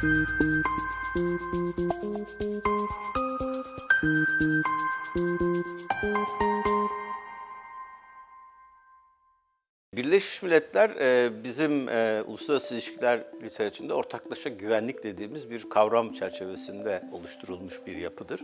Thank you. Birleşmiş Milletler e, bizim e, uluslararası ilişkiler literatüründe ortaklaşa güvenlik dediğimiz bir kavram çerçevesinde oluşturulmuş bir yapıdır.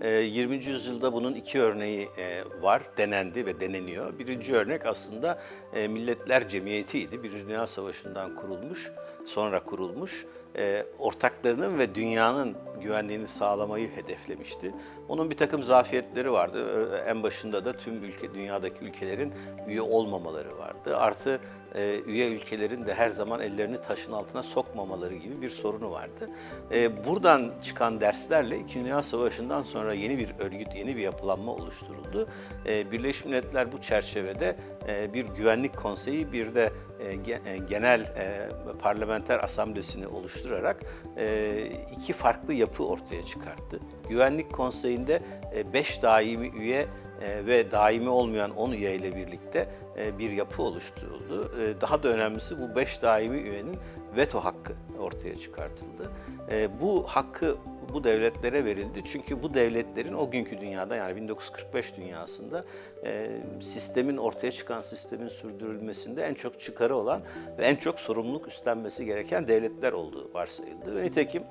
E, 20. yüzyılda bunun iki örneği e, var, denendi ve deneniyor. Birinci örnek aslında e, Milletler Cemiyeti'ydi. Birinci Dünya Savaşı'ndan kurulmuş, sonra kurulmuş e, ortaklarının ve dünyanın güvenliğini sağlamayı hedeflemişti. Onun bir takım zafiyetleri vardı. En başında da tüm ülke, dünyadaki ülkelerin üye olmamaları vardı. Artı e, üye ülkelerin de her zaman ellerini taşın altına sokmamaları gibi bir sorunu vardı. E, buradan çıkan derslerle İkinci Dünya Savaşı'ndan sonra yeni bir örgüt, yeni bir yapılanma oluşturuldu. E, Birleşmiş Milletler bu çerçevede bir güvenlik konseyi, bir de genel e, parlamenter asamblesini oluşturarak e, iki farklı yapı ortaya çıkarttı. Güvenlik Konseyi'nde 5 daimi üye e, ve daimi olmayan 10 üye ile birlikte e, bir yapı oluşturuldu. E, Daha da önemlisi bu 5 daimi üyenin veto hakkı ortaya çıkartıldı. E, Bu hakkı bu devletlere verildi. Çünkü bu devletlerin o günkü dünyada yani 1945 dünyasında e, sistemin ortaya çıkan sistemin sürdürülmesinde en çok çıkarı olan ve en çok sorumluluk üstlenmesi gereken devletler olduğu varsayıldı. Ve nitekim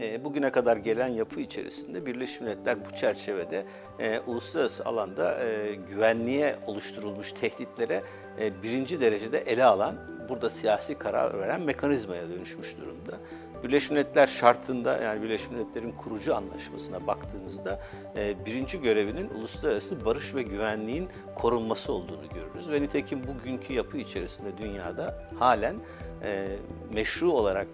e, bugüne kadar gelen yapı içerisinde Birleşmiş Milletler bu çerçevede e, uluslararası alanda e, güvenliğe oluşturulmuş tehditlere e, birinci derecede ele alan, burada siyasi karar veren mekanizmaya dönüşmüş durumda. Birleşmiş Milletler şartında yani Birleşmiş Milletler'in kurucu anlaşmasına baktığınızda e, birinci görevinin uluslararası barış ve güvenliğin korunması olduğunu görürüz. Ve nitekim bugünkü yapı içerisinde dünyada halen e, meşru olarak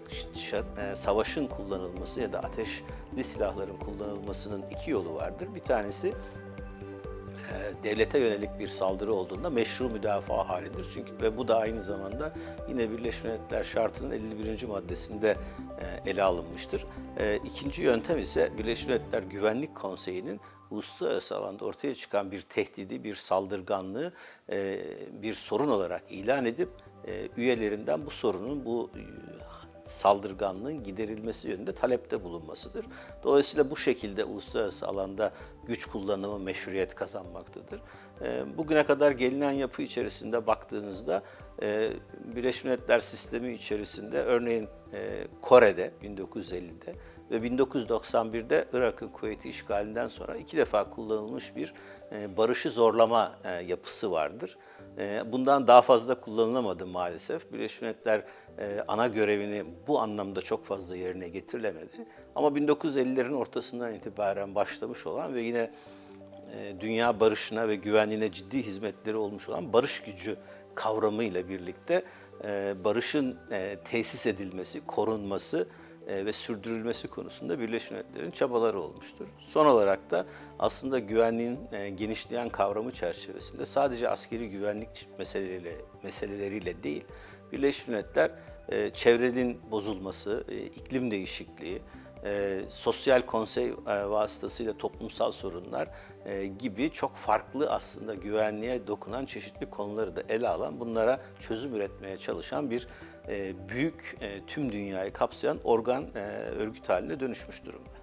e, savaşın kullanılması ya da ateşli silahların kullanılmasının iki yolu vardır. Bir tanesi e, devlete yönelik bir saldırı olduğunda meşru müdafaa halidir. Çünkü ve bu da aynı zamanda yine Birleşmiş Milletler Şartı'nın 51. maddesinde e, ele alınmıştır. E, İkinci yöntem ise Birleşmiş Milletler Güvenlik Konseyi'nin uluslararası alanda ortaya çıkan bir tehdidi, bir saldırganlığı e, bir sorun olarak ilan edip üyelerinden bu sorunun, bu saldırganlığın giderilmesi yönünde talepte bulunmasıdır. Dolayısıyla bu şekilde uluslararası alanda güç kullanımı meşruiyet kazanmaktadır. E, Bugüne kadar gelinen yapı içerisinde baktığınızda e, Birleşmiş Milletler sistemi içerisinde örneğin e, Kore'de 1950'de ve 1991'de Irak'ın Kuveyt'i işgalinden sonra iki defa kullanılmış bir e, barışı zorlama e, yapısı vardır. E, Bundan daha fazla kullanılamadı maalesef. Birleşmiş Milletler e, ana görevini bu anlamda çok fazla yerine getirilemedi. Ama 1950'lerin ortasından itibaren başlamış olan ve yine e, dünya barışına ve güvenliğine ciddi hizmetleri olmuş olan barış gücü kavramıyla birlikte e, barışın e, tesis edilmesi, korunması e, ve sürdürülmesi konusunda Birleşmiş Milletler'in çabaları olmuştur. Son olarak da aslında güvenliğin genişleyen kavramı çerçevesinde sadece askeri güvenlik meseleleriyle, meseleleriyle değil, Birleşmiş Milletler e, çevrenin bozulması, iklim değişikliği, e, sosyal konsey e, vasıtasıyla toplumsal sorunlar e, gibi çok farklı aslında güvenliğe dokunan çeşitli konuları da ele alan, bunlara çözüm üretmeye çalışan bir e, büyük e, tüm dünyayı kapsayan organ, e, örgüt haline dönüşmüş durumda.